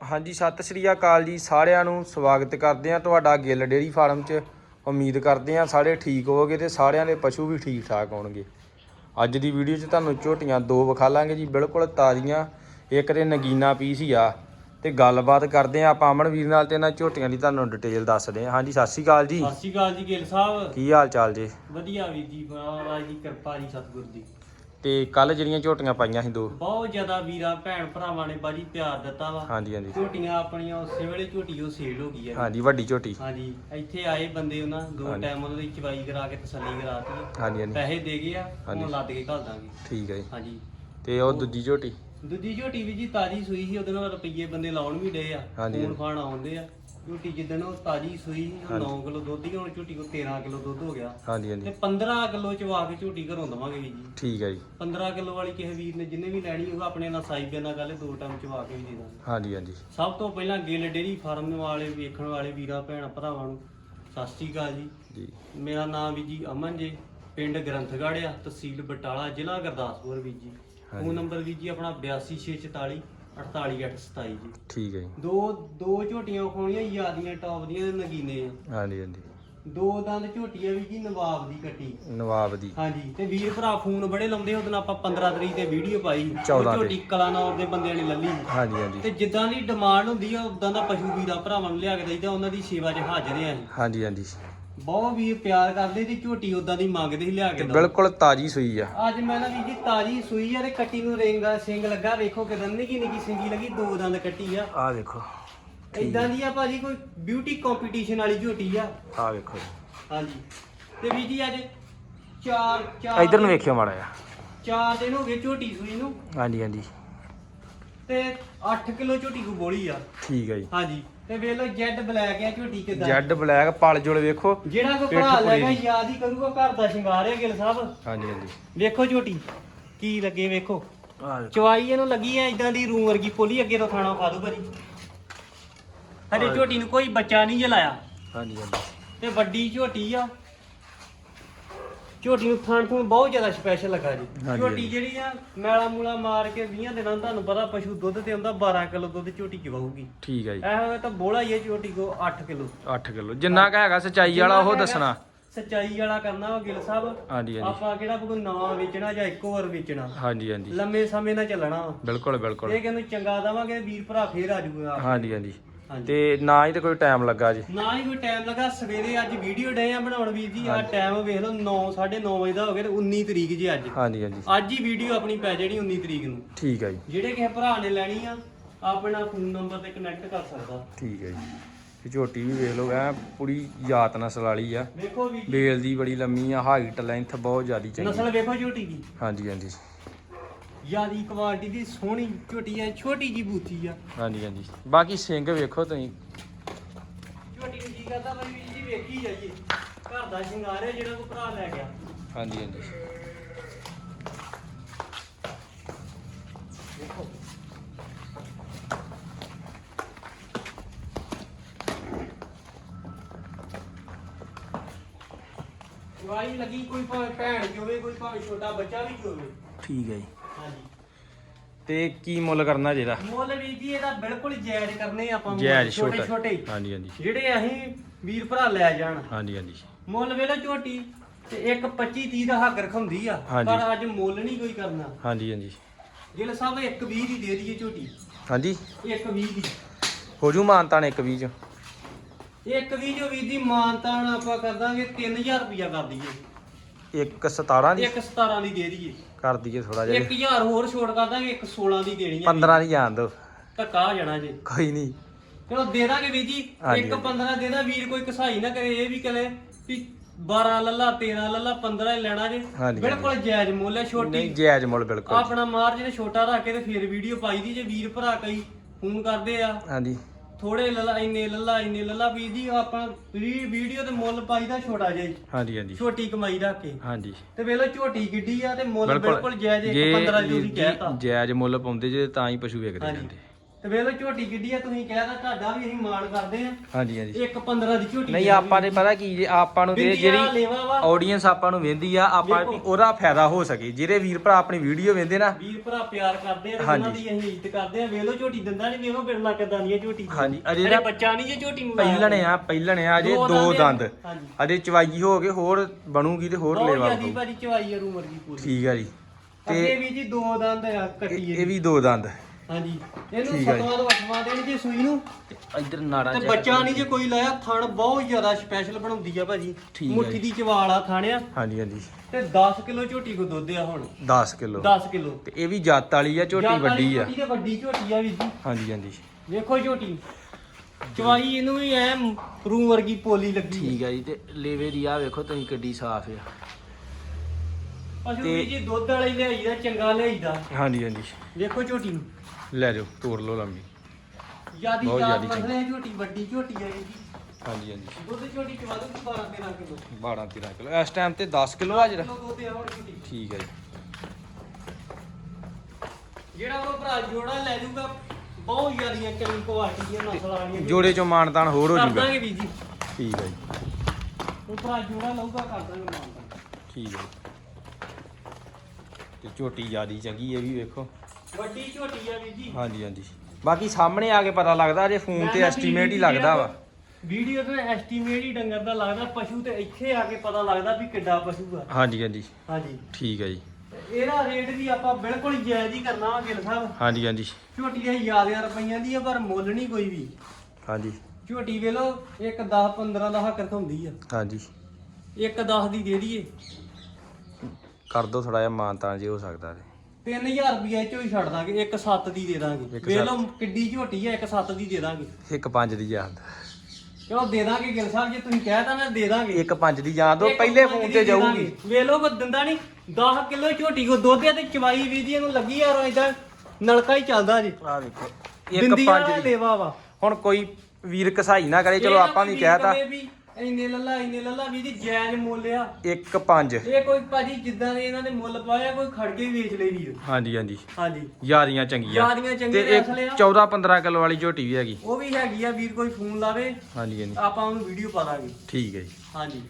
ਹਾਂਜੀ ਸਤਿ ਸ੍ਰੀ ਅਕਾਲ ਜੀ ਸਾਰਿਆਂ ਨੂੰ। ਸਵਾਗਤ ਕਰਦੇ ਆ ਤੁਹਾਡਾ ਗਿੱਲ ਡੇਰੀ ਫਾਰਮ 'ਚ। ਉਮੀਦ ਕਰਦੇ ਆ ਸਾਰੇ ਠੀਕ ਹੋਵੋਗੇ ਤੇ ਸਾਰਿਆਂ ਦੇ ਪਸ਼ੂ ਵੀ ਠੀਕ ਠਾਕ ਹੋਣਗੇ। ਅੱਜ ਦੀ ਵੀਡੀਓ 'ਚ ਤੁਹਾਨੂੰ ਝੋਟੀਆਂ ਦੋ ਵਿਖਾ ਲਾਂਗੇ ਜੀ। ਬਿਲਕੁਲ ਤਾਜ਼ੀਆਂ ਇੱਕ ਤੇ ਨਗੀਨਾ ਪੀਸ ਹੀ ਆ। ਤੇ ਗੱਲਬਾਤ ਕਰਦੇ ਆ ਆਪਾਂ ਅਮਨ ਵੀਰ ਨਾਲ ਤੇ ਇਹਨਾਂ ਝੋਟੀਆਂ ਦੀ ਤੁਹਾਨੂੰ ਡਿਟੇਲ ਦੱਸਦੇ ਆ ਹਾਂਜੀ ਸਤਿ ਸ੍ਰੀ ਅਕਾਲ ਜੀ। ਸਤਿ ਸ਼੍ਰੀ ਅਕਾਲ ਜੀ ਗਿੱਲ ਸਾਹਿਬ। ਕੀ ਹਾਲ ਚਾਲ ਜੀ? ਵਧੀਆ ਵੀਰ ਜੀ ਮਹਾਰਾਜ ਦੀ ਕਿਰਪਾ ਜੀ ਸਤਿਗੁਰ ਦੀ। ਤੇ ਕੱਲ ਜਿਹੜੀਆਂ ਝੋਟੀਆਂ ਪਾਈਆਂ ਸੀ ਦੋ। ਬਹੁਤ ਜ਼ਿਆਦਾ ਵੀਰਾਂ ਭੈਣ ਭਰਾਵਾਂ ਨੇ ਬਾਜੀ ਪਿਆਰ ਦਿੱਤਾ ਵਾ। ਹਾਂਜੀ ਹਾਂਜੀ। ਝੋਟੀਆਂ ਆਪਣੀਆਂ ਉਸੇ ਵੇਲੇ ਝੋਟੀ ਉਹ ਸੇਲ ਹੋ ਗਈ ਹੈ ਹਾਂਜੀ ਵੱਡੀ ਝੋਟੀ। ਹਾਂਜੀ ਇੱਥੇ ਆਏ ਬੰਦੇ ਉਹਨਾਂ ਦੋ ਹਾਂਜੀ। ਟਾਈਮ ਉਹਨਾਂ ਦੀ ਚਵਾਈ ਕਰਾ ਕੇ ਤਸੱਲੀ ਕਰਾਤੀ ਹਾਂਜੀ ਹਾਂਜੀ। ਪੈਸੇ ਦੇ ਗਏ ਆ ਹਾਂਜੀ। ਹੁਣ ਲੱਦ ਕੇ ਘੱਲ ਦਾਂਗੇ। ਠੀਕ ਹੈ ਜੀ। ਹਾਂਜੀ। ਤੇ ਉਹ ਦੂਜੀ ਝੋਟੀ? ਦੂਜੀ ਝੋਟੀ ਵੀ ਜੀ ਤਾਜੀ ਸੂਈ ਸੀ ਉਹਦੇ ਨਾਲ ਰੁਪਈਏ ਬੰਦੇ ਲਾਉਣ ਵੀ ਡੇ ਆ ਹਾਂਜੀ। ਫੋਨ ਖਾਣ ਆਉਂਦੇ ਆ। ਝੋਟੀ ਜਿੱਦਣ ਉਹ ਤਾਜੀ ਸੂਈ ਹਾਂਜੀ। 9 ਕਿਲੋ ਦੁੱਧ ਹੀ ਹੁਣ ਝੋਟੀ ਕੋ 13 ਕਿਲੋ ਦੁੱਧ ਹੋ ਗਿਆ। ਹਾਂਜੀ ਤੇ ਹਾਂਜੀ 15 ਕਿਲੋ ਚਵਾ ਕੇ ਝੋਟੀ ਘਰੋਂ ਦਵਾਂਗੇ ਜੀ ਠੀਕ ਹੈ ਜੀ। 15 ਕਿਲੋ ਵਾਲੀ ਕਿਸੇ ਵੀਰ ਨੇ ਜਿੰਨੇ ਵੀ ਲੈਣੀ ਉਹ ਆਪਣੇ ਨਾਲ ਸਾਈਬੇ ਨਾਲ ਗੱਲ ਦੋ ਟਾਈਮ ਚਵਾ ਕੇ ਵੀ ਦੇ ਦਾਂਗੇ। ਹਾਂਜੀ ਹਾਂਜੀ। ਸਭ ਤੋਂ ਪਹਿਲਾਂ ਗਿੱਲ ਡੇਰੀ ਫਾਰਮ ਵਾਲੇ ਵੇਖਣ ਵਾਲੇ ਵੀਰਾਂ ਭੈਣਾਂ ਭਰਾਵਾਂ ਨੂੰ ਸਤਿ ਸ਼੍ਰੀ ਅਕਾਲ ਜੀ। ਜੀ। ਮੇਰਾ ਨਾਮ ਵੀ ਜੀ ਅਮਨ ਜੀ ਪਿੰਡ ਗ੍ਰੰਥਗੜ੍ਹ ਆ ਤਹਿਸੀਲ ਬਟਾਲਾ ਜ਼ਿਲ੍ਹਾ ਗੁਰਦਾਸਪੁਰ ਵੀ ਜੀ। ਫੋਨ ਨੰਬਰ ਵੀ ਜੀ ਆਪਣਾ 82644 48827 ਜੀ। ਠੀਕ ਹੈ ਜੀ। ਦੋ ਦੋ ਝੋਟੀਆਂ ਖੋਣੀਆਂ ਯਾਦੀਆਂ ਟੌਪ ਦੀਆਂ ਤੇ ਨਗੀਨੇ ਆ। ਹਾਂਜੀ ਹਾਂਜੀ। ਦੋ ਦੰਦ ਝੋਟੀਆਂ ਵੀ ਜੀ ਨਵਾਬ ਦੀ ਕੱਟੀ। ਨਵਾਬ ਦੀ। ਹਾਂਜੀ ਤੇ ਵੀਰ ਭਰਾ ਫੋਨ ਬੜੇ ਲਾਉਂਦੇ ਉਹਦੋਂ ਆਪਾਂ 15 ਤਰੀਕ ਤੇ ਵੀਡੀਓ ਪਾਈ। 14 ਤੇ। ਝੋਟੀ ਕਲਾਨੌਰ ਦੇ ਬੰਦਿਆਂ ਨੇ ਲੱਲੀ। ਹਾਂਜੀ ਹਾਂਜੀ। ਤੇ ਜਿੱਦਾਂ ਦੀ ਡਿਮਾਂਡ ਹੁੰਦੀ ਆ ਉਦਾਂ ਦਾ ਪਸ਼ੂ ਵੀਰਾਂ ਭਰਾਵਾਂ ਨੂੰ ਲਿਆ ਕੇ ਦਈਦਾ ਉਹਨਾਂ ਦੀ ਸੇਵਾ 'ਚ ਹਾਜ਼ਰ ਆ ਹਾਂਜੀ ਹਾਂਜੀ। ਬਹੁਤ ਵੀਰ ਪਿਆਰ ਕਰਦੇ ਤੇ ਝੋਟੀ ਉਦਾਂ ਦੀ ਮੰਗਦੇ ਸੀ ਲਿਆ ਕੇ ਦਿਓ। ਬਿਲਕੁਲ ਤਾਜੀ ਸੂਈ ਆ। ਅੱਜ ਮੈਂ ਨਾ ਵੀਰ ਜੀ ਤਾਜੀ ਸੂਈ ਆ ਤੇ ਕੱਟੀ ਨੂੰ ਰਿੰਗਾ ਸਿੰਘ ਲੱਗਾ ਵੇਖੋ ਕਿਦਾਂ ਨਿੱਕੀ ਨਿੱਕੀ ਸਿੰਗੀ ਲੱਗੀ ਦੋ ਦੰਦ ਕੱਟੀ ਆ। ਆ ਦੇਖੋ ਇਦਾਂ ਦੀ ਆ ਭਾਜੀ ਕੋਈ ਬਿਊਟੀ ਕੰਪੀਟੀਸ਼ਨ ਵਾਲੀ ਝੋਟੀ ਆ। ਆ ਵੇਖੋ ਹਾਂਜੀ। ਤੇ ਵੀਰ ਜੀ ਅੱਜ ਚਾਰ ਚਾਰ ਇਧਰ ਨੂੰ ਵੇਖਿਓ ਮਾੜਾ ਜਿਹਾ। ਚਾਰ ਦਿਨ ਹੋ ਗਏ ਝੋਟੀ ਸੂਈ ਨੂੰ। ਹਾਂਜੀ ਹਾਂਜੀ। ਤੇ 8 ਕਿਲੋ ਝੋਟੀ ਕੋ ਬੋਲੀ ਆ। ਠੀਕ ਹੈ ਜੀ। ਹਾਂਜੀ। ਤੇ ਵੇਖ ਲਓ ਜੈਡ ਬਲੈਕ ਆ ਝੋਟੀ ਕਿਦਾਂ। ਜੈਡ ਬਲੈਕ ਪਲ ਜੁਲ ਵੇਖੋ। ਜਿਹੜਾ ਕੋ ਭਰਾ ਲੈਗਾ। ਯਾਦ ਹੀ ਕਰੂਗਾ ਘਰ ਦਾ ਸ਼ਿੰਗਾਰ ਹੈ ਗਿਲ ਸਾਹਿਬ। ਹਾਂਜੀ ਹਾਂਜੀ। ਵੇਖੋ ਝੋਟੀ ਕੀ ਲੱਗੇ ਵੇਖੋ। ਆ ਚਵਾਈ ਇਹਨੂੰ ਲੱਗੀ ਐ ਇਦਾਂ ਦੀ ਰੂਮ ਵਰਗੀ ਪੋਲੀ ਅੱਗੇ ਤੋਂ ਖਾਣਾ ਖਾ ਦੂ ਭਾਜੀ ਹਜੇ ਹਾਂ। ਝੋਟੀ ਨੂੰ ਕੋਈ ਬੱਚਾ ਨਹੀਂ ਜਲਾਇਆ। ਹਾਂਜੀ ਹਾਂਜੀ। ਤੇ ਵੱਡੀ ਝੋਟੀ ਆ। ਝੋਟੀ ਨੂੰ ਖਾਣ ਤੋਂ ਬਹੁਤ ਜ਼ਿਆਦਾ ਸਪੈਸ਼ਲ ਲੱਗਾ ਜੀ ਹਾਂਜੀ, ਝੋਟੀ। ਜਿਹੜੀ ਆ ਮੈਲਾ ਮੂਲਾ ਮਾਰ ਕੇ 20 ਦਿਨਾਂ ਨੂੰ ਤੁਹਾਨੂੰ ਪਤਾ ਪਸ਼ੂ ਦੁੱਧ ਤੇ ਆਉਂਦਾ 12 ਕਿਲੋ ਦੁੱਧ ਝੋਟੀ ਚਵਾਊਗੀ ਠੀਕ ਹੈ ਜੀ। ਇਹ ਤਾਂ ਬੋਲਾ ਹੀ ਹੈ ਝੋਟੀ ਕੋ 8 ਕਿਲੋ। 8 ਕਿਲੋ। ਜਿੰਨਾ ਕ ਹੈਗਾ ਸਚਾਈ ਵਾਲਾ ਉਹ ਦੱਸਣਾ। ਸਚਾਈ ਵਾਲਾ ਕਰਨਾ ਵਾ ਗਿਲ ਸਾਹਿਬ। ਹਾਂਜੀ ਹਾਂਜੀ। ਆਪਾਂ ਕਿਹੜਾ ਕੋਈ ਨਵਾਂ ਵੇਚਣਾ ਜਾਂ ਇੱਕੋ ਵਾਰ ਵੇਚਣਾ? ਹਾਂਜੀ ਹਾਂਜੀ। ਲੰਮੇ ਸਮੇਂ ਨਾਲ ਚੱਲਣਾ ਵਾ। ਬਿਲਕੁਲ ਬਿਲਕੁਲ। ਇਹ ਕਹਿੰਦੇ ਚੰਗਾ ਦਵਾਂਗੇ ਵੀਰ ਭਰਾ ਫੇਰ ਆ ਜਾਊਗਾ। ਹਾਂਜੀ ਹਾਂਜੀ। ਤੇ ਨਾ ਹੀ ਤੇ ਕੋਈ ਟਾਈਮ ਲੱਗਾ ਜੀ। ਨਾ ਹੀ ਕੋਈ ਟਾਈਮ ਲੱਗਾ। ਸਵੇਰੇ ਅੱਜ ਵੀਡੀਓ ਡੇ ਆ ਬਣਾਉਣ ਵੀਰ ਜੀ। ਆ ਟਾਈਮ ਵੇਖ ਲਓ 9 9:30 ਵਜੇ ਦਾ ਹੋ ਗਿਆ ਤੇ 19 ਤਰੀਕ ਜੀ ਅੱਜ। ਹਾਂਜੀ ਹਾਂਜੀ। ਅੱਜ ਹੀ ਵੀਡੀਓ ਆਪਣੀ ਪੈ ਜਾਣੀ 19 ਤਰੀਕ ਨੂੰ। ਠੀਕ ਹੈ ਜੀ। ਜਿਹੜੇ ਕਿਸੇ ਭਰਾ ਨੇ ਲੈਣੀ ਆ ਆਪਣਾ ਫੋਨ ਨੰਬਰ ਤੇ ਕਨੈਕਟ ਕਰ ਸਕਦਾ। ਠੀਕ ਹੈ ਜੀ। ਤੇ ਝੋਟੀ ਵੀ ਵੇਖ ਲਓ ਐ ਪੂਰੀ ਯਾਤ ਨਸਲ ਵਾਲੀ ਆ। ਵੇਖੋ ਵੀ ਬੇਲ ਦੀ ਬੜੀ ਲੰਮੀ ਆ ਹਾਈਟ ਲੈਂਥ ਬਹੁਤ ਜ਼ਿਆਦੀ ਚੰਗੀ। ਨਸਲ ਵੇਖੋ ਝੋਟੀ ਦੀ। ਹਾਂਜੀ ਹਾਂਜੀ। ਜਿਆਦੀ ਕੁਆਲਿਟੀ ਦੀ ਸੋਹਣੀ ਝੋਟੀ ਆ ਛੋਟੀ ਜੀ ਬੂਥੀ ਆ। ਹਾਂਜੀ ਹਾਂਜੀ। ਬਾਕੀ ਸਿੰਘ ਵੇਖੋ ਤੁਸੀਂ। ਝੋਟੀ ਨੂੰ ਜੀ ਕਰਦਾ ਬਈ ਵੀਰ ਜੀ ਵੇਖੀ ਜਾਈਏ। ਘਰ ਦਾ ਸ਼ਿੰਗਾਰ ਹੈ ਜਿਹੜਾ ਕੋ ਭਰਾ ਲੈ ਗਿਆ। ਹਾਂਜੀ ਹਾਂਜੀ। ਵੇਖੋ ਵਾਈ ਲੱਗੀ ਕੋਈ ਭਾਵੇਂ ਭੈਣ ਚ ਹੋਵੇ ਕੋਈ ਭਾਵੇਂ ਛੋਟਾ ਬੱਚਾ ਵੀ ਹੋਵੇ। ਠੀਕ ਹੈ ਜੀ। ਹਾਂਜੀ। ਤੇ ਕੀ ਮੁੱਲ ਕਰਨਾ ਜਿਹਦਾ? ਮੁੱਲ ਵੀ ਜੀ ਇਹਦਾ ਬਿਲਕੁਲ ਜਾਇਜ਼ ਕਰਨੇ ਆਪਾਂ ਮੁੱਲ, ਜਾਇਜ਼ ਛੋਟੇ ਛੋਟਾ। ਛੋਟੇ। ਹਾਂਜੀ ਹਾਂਜੀ। ਜਿਹੜੇ ਅਸੀਂ ਵੀਰ ਭਰਾ ਲੈ ਜਾਣ। ਹਾਂਜੀ ਹਾਂਜੀ। ਮੁੱਲ ਵੇਲੇ ਝੋਟੀ ਤੇ ਇੱਕ 25 30 ਦਾ ਹੱਕ ਰਖਾਉਂਦੀ ਆ ਹਾਂਜੀ। ਪਰ ਅੱਜ ਮੁੱਲ ਨਹੀਂ ਕੋਈ ਕਰਨਾ। ਹਾਂਜੀ ਹਾਂਜੀ। ਗਿਲ ਸਾਹਿਬ ਇੱਕ 20 ਦੀ ਦੇ ਦਈਏ ਝੋਟੀ। ਹਾਂਜੀ। ਇੱਕ 20 ਦੀ। ਹੋ ਜੂ ਮਾਨਤਾਨ ਇੱਕ ਵੀਜ ਇੱਕ 20 ਜੋ ਵੀਰ ਦੀ ਮਾਨਤਾਨ ਆਪਾਂ ਕਰ ਦਾਂਗੇ 3000 ਰੁਪਇਆ ਕਰ ਦਈਏ। ਇੱਕ 17 ਦੀ? ਇੱਕ 17 ਦੀ ਦੇ ਦਈਏ। ਕਰ ਦਈਏ ਥੋੜਾ ਜਿਹਾ। 1000 ਹੋਰ ਛੋੜ ਕਰ ਦਾਂਗੇ ਇੱਕ 16 ਦੀ ਦੇਣੀ ਆ। 15 ਦੀ ਜਾਣ ਦੋ ਧੱਕਾ ਆ ਜਾਣਾ ਜੇ। ਕੋਈ ਨਹੀਂ। ਚਲੋ ਦੇ ਦਾਂਗੇ ਵੀਰ ਜੀ। ਇੱਕ ਹਾਂਜੀ। 15 ਦੇ ਦਾ ਵੀਰ ਕੋਈ ਕਸਾਈ ਨਾ ਕਰੇ ਇਹ ਵੀ ਕਰੇ ਵੀ 12 ਲੱਲਾ 13 ਲੱਲਾ 15 ਹੀ ਲੈਣਾ ਜੇ। ਬਿਲਕੁਲ ਜਾਇਜ਼ ਮੁੱਲ ਹੈ ਛੋਟੀ। ਨਹੀਂ ਜਾਇਜ਼ ਮੁੱਲ ਬਿਲਕੁਲ। ਆਪਣਾ ਮਾਰਜਨ ਛੋਟਾ ਰੱਖ ਕੇ ਤੇ ਫਿਰ ਵੀਡੀਓ ਪਾਈ ਦੀ ਜੇ ਵੀਰ ਭਰਾ ਕਈ ਫੋਨ ਕਰਦੇ ਆ। ਹਾਂਜੀ। ਥੋੜੇ ਲੱਲਾ ਇੰਨੇ ਲੱਲਾ ਇੰਨੇ ਲੱਲਾ ਵੀਰ ਜੀ ਆਪਾਂ ਵੀ- ਵੀਡੀਓ ਤੇ ਮੁੱਲ ਪਾਈਦਾ ਛੋਟਾ ਜਿਹਾ ਹੀ, ਹਾਂਜੀ ਹਾਂਜੀ। ਛੋਟੀ ਕਮਾਈ ਰੱਖ ਕੇ। ਹਾਂਜੀ। ਤੇ ਵੇਖ ਲਓ ਝੋਟੀ ਗਿੱਡੀ ਆ ਤੇ ਮੁੱਲ ਬਿਲਕੁਲ। ਜਾਇਜ਼ ਇੱਕ 15 ਜੋ ਵੀ ਕਹਿਤਾ ਜਾਇਜ਼ ਮੁੱਲ ਪਾਉਂਦੇ ਜੇ ਤਾਂ ਹੀ ਪਸ਼ੂ ਵਿਕਦੇ ਹਾਂਜੀ। ਜਾਂਦੇ। ਤੇ ਵੇਖ ਲਓ ਝੋਟੀ ਕਿੱਡੀ ਆ ਤੁਸੀਂ ਕਹਿਦਾ ਤੁਹਾਡਾ ਵੀ ਅਸੀਂ ਮਾਣ ਕਰਦੇ ਆ। ਹਾਂਜੀ ਹਾਂਜੀ। ਇੱਕ 15 ਦੀ ਝੋਟੀ ਨਹੀਂ ਆਪਾਂ ਨੇ ਪਤਾ ਕੀ ਜੇ ਆਪਾਂ ਨੂੰ ਦੇ ਜਿਹੜੀ ਆਡੀਅנס ਆਪਾਂ ਨੂੰ ਵੇਂਦੀ ਆ ਆਪਾਂ। ਵੀ ਉਹਦਾ ਫਾਇਦਾ ਹੋ ਸਕੇ। ਜਿਹੜੇ ਵੀਰ ਭਰਾ ਆਪਣੀ ਵੀਡੀਓ ਵੇਂਦੇ ਨਾ। ਵੀਰ ਭਰਾ ਪਿਆਰ ਕਰਦੇ ਆ ਤੇ। ਉਹਨਾਂ ਦੀ ਅਸੀਂ ਇੱਜ਼ਤ ਕਰਦੇ ਆ। ਵੇਖ ਲਓ ਝੋਟੀ ਦਿੰਦਾ ਨਹੀਂ ਵੇਖੋ ਬਿਰਲਾ ਕਿਦਾਂ ਦੀ ਆ ਝੋਟੀ। ਹਾਂਜੀ, ਅਜੇ ਨਾ ਬੱਚਾ ਨਹੀਂ ਜੇ ਝੋਟੀ ਨੂੰ ਪਹਿਲਣੇ ਆ ਪਹਿਲਣੇ ਆ ਜੇ ਦੋ ਦੰਦ। ਅਜੇ ਚਵਾਈ ਹੋ ਕੇ ਹੋਰ ਬਣੂਗੀ ਤੇ ਹੋਰ ਲੇਵਾ ਬਣੂ। ਭਾਜੀ ਚਵਾਈ ਆ ਰੂਮਰ ਦੀ ਪੂਰੀ। ਠੀਕ ਆ ਜੀ। ਤੇ ਵੀ ਜੀ ਦੋ ਦੰਦ ਆ ਕੱਟੀ ਇਹ ਵੀ ਦੋ ਦੰਦ। ਹਾਂਜੀ। ਇਹਨੂੰ ਠੀਕ ਆ ਜੀ। ਸਤਵਾਂ ਤੋਂ ਅੱਠਵਾਂ ਦੇਣ ਜੇ ਸੂਈ ਨੂੰ। ਇੱਧਰ ਨਾੜਾ ਤੇ ਬੱਚਾ ਨਹੀਂ ਜੇ ਕੋਈ ਲਾਇਆ ਥਣ ਬਹੁਤ ਜ਼ਿਆਦਾ ਸਪੈਸ਼ਲ ਬਣਾਉਂਦੀ ਆ ਭਾਜੀ। ਠੀਕ ਆ ਮੁੱਠੀ ਜੀ। ਦੀ ਚਵਾਲ ਆ ਥਾਣਿਆ। ਹਾਂਜੀ ਹਾਂਜੀ। ਤੇ 10 ਕਿਲੋ ਝੋਟੀ ਕੋ ਦੁੱਧ ਆ ਹੁਣ। 10 ਕਿਲੋ। 10 ਕਿਲੋ। ਤੇ ਇਹ ਵੀ ਜੱਤ ਵਾਲੀ ਆ ਝੋਟੀ ਵੱਡੀ ਆ। ਝੋਟੀ ਤੇ ਵੱਡੀ ਝੋਟੀ ਆ ਵੀਰ ਜੀ। ਹਾਂਜੀ ਹਾਂਜੀ। ਵੇਖੋ ਝੋਟੀ। ਚਵਾਈ ਇਹਨੂੰ ਵੀ ਐ ਰੂ ਵਰਗੀ ਪੋਲੀ ਲੱਗੀ ਠੀਕ ਆ ਜੀ ਤੇ ਲੇਵੇ ਦੀ ਆ ਵੇਖੋ ਤੁਸੀਂ ਕਿੱਡੀ ਸਾਫ਼ ਆ। ਪਸ਼ੂ ਤੇ- ਵੀ ਜੀ ਦੁੱਧ ਵਾਲਾ ਹੀ ਲਿਆਈਦਾ ਚੰਗਾ ਲਿਆਈਦਾ। ਹਾਂਜੀ ਹਾਂਜੀ। ਵੇਖੋ ਝੋਟੀ ਨੂੰ। ਲੈ ਜਾਓ ਤੋੜ ਲਓ ਲੰਮੀ। ਜਿਆਦੀ ਬਹੁਤ ਜਾਤ ਜ਼ਿਆਦੀ ਮਸਲੇ ਆ, ਝੋਟੀ ਵੱਡੀ ਝੋਟੀ ਆ ਜੀ ਹਾਂਜੀ ਹਾਂਜੀ। ਦੁੱਧ ਝੋਟੀ ਚਵਾ ਦੋ 12 13 ਕਿਲੋ। 12 13 ਕਿਲੋ। ਇਸ ਟਾਈਮ ਤੇ 10 ਕਿਲੋ ਆ ਜਿਹੜਾ। ਕਿਲੋ ਦੁੱਧ ਆ ਹੁਣ ਝੋਟੀ। ਠੀਕ ਹੈ ਜੀ। ਜਿਹੜਾ ਉਹ ਭਰਾ ਜੋੜਾ ਲੈ ਜਾਊਗਾ ਬਹੁਤ ਜ਼ਿਆਦੀਆਂ ਚੰਗੀ ਕੁਆਲਿਟੀ ਦੀਆਂ ਨਸਲ ਵਾਲੀਆਂ ਜੋੜੇ ਚੋਂ ਮਾਨਤਾਨ ਹੋਰ ਹੋ ਕਰ ਜੂਗਾ। ਦਾਂਗੇ ਵੀਰ ਜੀ। ਠੀਕ ਹੈ ਜੀ। ਉਹ ਭਰਾ ਜੋੜਾ ਲਊਗਾ ਕਰ ਦਾਂਗੇ ਠੀਕ ਹੈ ਤੇ ਝੋਟੀ ਜਿਆਦੀ ਚੰਗੀ ਇਹ ਵੀ ਵੇਖੋ। ਵੱਡੀ ਝੋਟੀ ਆ ਵੀਰ ਜੀ। ਹਾਂਜੀ ਹਾਂਜੀ। ਬਾਕੀ ਸਾਹਮਣੇ ਆ ਕੇ ਪਤਾ ਲੱਗਦਾ ਜੇ ਫੋਨ ਤੇ ਐਸਟੀਮੇਟ ਹੀ ਲੱਗਦਾ ਵਾ। ਵੀਡੀਓ ਤੇ ਐਸਟੀਮੇਟ ਹੀ ਡੰਗਰ ਦਾ ਲੱਗਦਾ ਪਸ਼ੂ ਤੇ ਇੱਥੇ ਆ ਕੇ ਪਤਾ ਲੱਗਦਾ ਵੀ ਕਿੱਡਾ ਪਸ਼ੂ ਆ। ਹਾਂਜੀ ਹਾਂਜੀ। ਹਾਂਜੀ। ਠੀਕ ਹੈ ਜੀ। ਇਹਦਾ ਰੇਟ ਵੀ ਆਪਾਂ ਬਿਲਕੁਲ ਜਾਇਜ਼ ਹੀ ਕਰਨਾ ਵਾ ਗਿਲ ਸਾਹਿਬ। ਹਾਂਜੀ ਹਾਂਜੀ। ਝੋਟੀ ਇਹ ਹਜ਼ਾਰਾਂ ਰੁਪਈਆਂ ਦੀ ਆ ਪਰ ਮੁੱਲ ਨਹੀਂ ਕੋਈ ਵੀ। ਹਾਂਜੀ। ਝੋਟੀ ਵੇਲੋ ਇੱਕ 10 15 ਦਾ ਹੱਕ ਰਖਾਉਂਦੀ ਆ। ਹਾਂਜੀ। ਇੱਕ 10 ਦੀ ਦੇ ਦਈਏ। ਕਰ ਦੋ ਥੋੜਾ ਜਿਹਾ ਮਾਨਤਾਨ ਜੇ ਹੋ ਸਕਦਾ ਤੇ। 3000 ਰੁਪਏ ਚੋਂ ਹੀ ਛੱਡ ਦਾਂਗੇ ਇੱਕ 7 ਦੀ ਦੇ ਦਾਂਗੇ। ਇੱਕ ਵੇਖ ਲਓ ਕਿੱਡੀ ਝੋਟੀ ਆ ਇੱਕ 7 ਦੀ ਦੇ ਦਾਂਗੇ। ਇੱਕ ਪੰਜ ਦੀ ਯਾਦ। ਚਲੋ ਦੇ ਦਾਂਗੇ ਗਿਲ ਸਾਹਿਬ ਜੇ ਤੁਸੀਂ ਕਹਿਤਾ ਨਾ ਦੇ ਦਾਂਗੇ। ਇੱਕ ਪੰਜ ਦੀ ਯਾਦ ਦੋ ਇੱਕ ਪਹਿਲੇ ਪੰਜ ਫੋਨ ਦੀ ਤੇ ਦੇ ਜਾਊਗੀ। ਵੇਖ ਲਓ ਕੋ ਦਿੰਦਾ ਨਹੀਂ 10 ਕਿਲੋ ਝੋਟੀ ਕੋ ਦੁੱਧ ਆ ਤੇ ਚਵਾਈ ਵੀ ਦੀ ਇਹਨੂੰ ਲੱਗੀ ਆ ਰੋਇਦਾ ਨਲਕਾ ਹੀ ਚੱਲਦਾ ਜੀ। ਆ ਵੇਖੋ ਇੱਕ ਵਾਲਾ ਪੰਜ ਦੀ। ਲੇਵਾ ਵਾ। ਹੁਣ ਕੋਈ ਵੀਰ ਕਸਾਈ ਨਾ ਕਰੇ ਚਲੋ ਆਪਾਂ ਵੀ ਕਹਿਤਾ ਕਹੇ ਵੀ ਇੰਨੇ ਲੱਲਾ ਇੰਨੇ ਲੱਲਾ ਵੀ ਜੀ ਜਾਇਜ਼ ਮੁੱਲ ਆ। ਇੱਕ ਪੰਜ। ਇਹ ਕੋਈ ਭਾਜੀ ਜਿੱਦਾਂ ਦੇ ਇਹਨਾਂ ਨੇ ਮੁੱਲ ਪਾਇਆ ਕੋਈ ਖੜ ਕੇ ਵੇਚ ਲਈ ਵੀਰ। ਹਾਂਜੀ ਹਾਂਜੀ। ਹਾਂਜੀ। ਯਾਰੀਆਂ ਚੰਗੀਆਂ। ਯਾਰੀਆਂ ਚੰਗੀਆਂ ਤੇ ਇੱਕ ਅਸਲ ਆ। 14 15 ਕਿਲੋ ਵਾਲੀ ਝੋਟੀ ਵੀ ਹੈਗੀ। ਉਹ ਵੀ ਹੈਗੀ ਆ ਵੀਰ ਕੋਈ ਫੋਨ ਲਾਵੇ। ਹਾਂਜੀ ਹਾਂਜੀ। ਆਪਾਂ ਉਹਨੂੰ ਵੀਡੀਓ ਪਾ ਦਾਂਗੇ। ਠੀਕ ਹੈ ਜੀ। ਹਾਂਜੀ।